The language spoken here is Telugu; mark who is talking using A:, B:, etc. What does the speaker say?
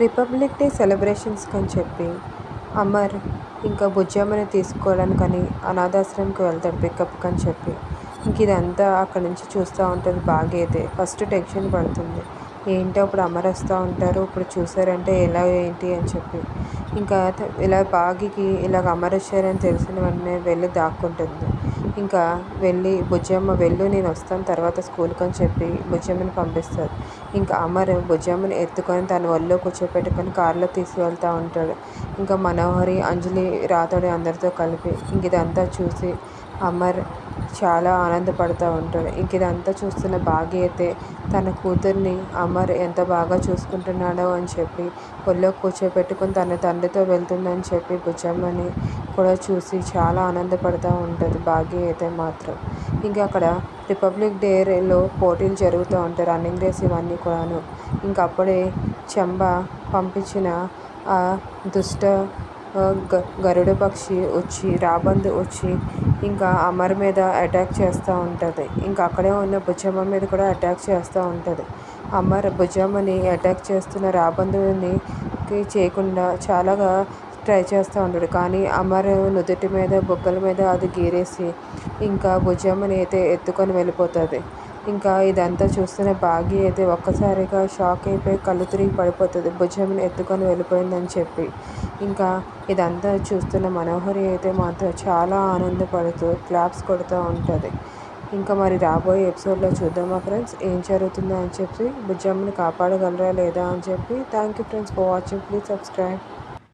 A: రిపబ్లిక్ డే సెలబ్రేషన్స్కి అని చెప్పి అమర్ ఇంకా బుజ్జమ్మని తీసుకోవడానికని అనాథాశ్రమంకి వెళ్తాడు పికప్కి అని చెప్పి. ఇంక ఇదంతా అక్కడ నుంచి చూస్తూ ఉంటుంది బాగా అయితే ఫస్ట్ టెన్షన్ పడుతుంది. ఏంటో అప్పుడు అమర్ వస్తూ ఉంటారు ఇప్పుడు చూసారంటే ఎలా ఏంటి అని చెప్పి. ఇంకా ఇలా బాగికి ఇలాగ అమర్ వచ్చారని తెలిసిన వెంటనే వెళ్ళి దాక్కుంటుంది. ఇంకా వెళ్ళి బుజ్జమ్మ వెళ్ళు నేను వస్తాను తర్వాత స్కూల్కి అని చెప్పి బుజ్జమ్మని పంపిస్తారు. ఇంకా అమర్ బుజ్జమ్మని ఎత్తుకొని తన ఒళ్ళో కూర్చోపెట్టుకొని కారులో తీసుకువెళ్తూ ఉంటాడు. ఇంకా మనోహరి అంజలి రాతోడి అందరితో కలిపి ఇంక ఇదంతా చూసి అమర్ చాలా ఆనందపడుతూ ఉంటాడు. ఇంక ఇదంతా చూస్తున్న భాగ్య అయితే తన కూతుర్ని అమర్ ఎంత బాగా చూసుకుంటున్నాడో అని చెప్పి ఒళ్ళో కూర్చోబెట్టుకుని తన తండ్రితో వెళ్తుందని చెప్పి బుజ్జమ్మని కూడా చూసి చాలా ఆనందపడుతూ ఉంటుంది భాగ్య అయితే మాత్రం. ఇంకా అక్కడ రిపబ్లిక్ డేలో పోటీలు జరుగుతూ ఉంటాయి రన్నింగ్ రేస్ ఇవన్నీ కూడాను. ఇంకా అప్పుడే చెంబ పంపించిన ఆ దుష్ట గరుడ పక్షి వచ్చి రాబందు వచ్చి ఇంకా అమర్ మీద అటాక్ చేస్తూ ఉంటుంది. ఇంకా అక్కడే ఉన్న భుజమ్మ మీద కూడా అటాక్ చేస్తూ ఉంటుంది. అమర్ భుజమ్మని అటాక్ చేస్తున్న రాబందుని చేయకుండా చాలాగా ట్రై చేస్తూ ఉంటాడు. కానీ అమర్ నుదుటి మీద బొగ్గల మీద అది గీరేసి ఇంకా భుజమ్మని అయితే ఎత్తుకొని వెళ్ళిపోతుంది. ఇంకా ఇదంతా చూస్తున్న బాగి అయితే ఒక్కసారిగా షాక్ అయిపోయి కళ్ళు తిరిగి పడిపోతుంది. భుజం ఎత్తుకొని వెళ్ళిపోయిందని చెప్పి. ఇంకా ఇదంతా చూస్తున్న మనోహరి అయితే మాత్రం చాలా ఆనందపడుతూ క్లాప్స్ కొడుతూ ఉంటుంది. ఇంకా మరి రాబోయే ఎపిసోడ్లో చూద్దామా ఫ్రెండ్స్? ఏం జరుగుతుందో అని చెప్పి భుజమ్మని కాపాడగలరా లేదా అని చెప్పి. Thank you friends for watching. Please subscribe.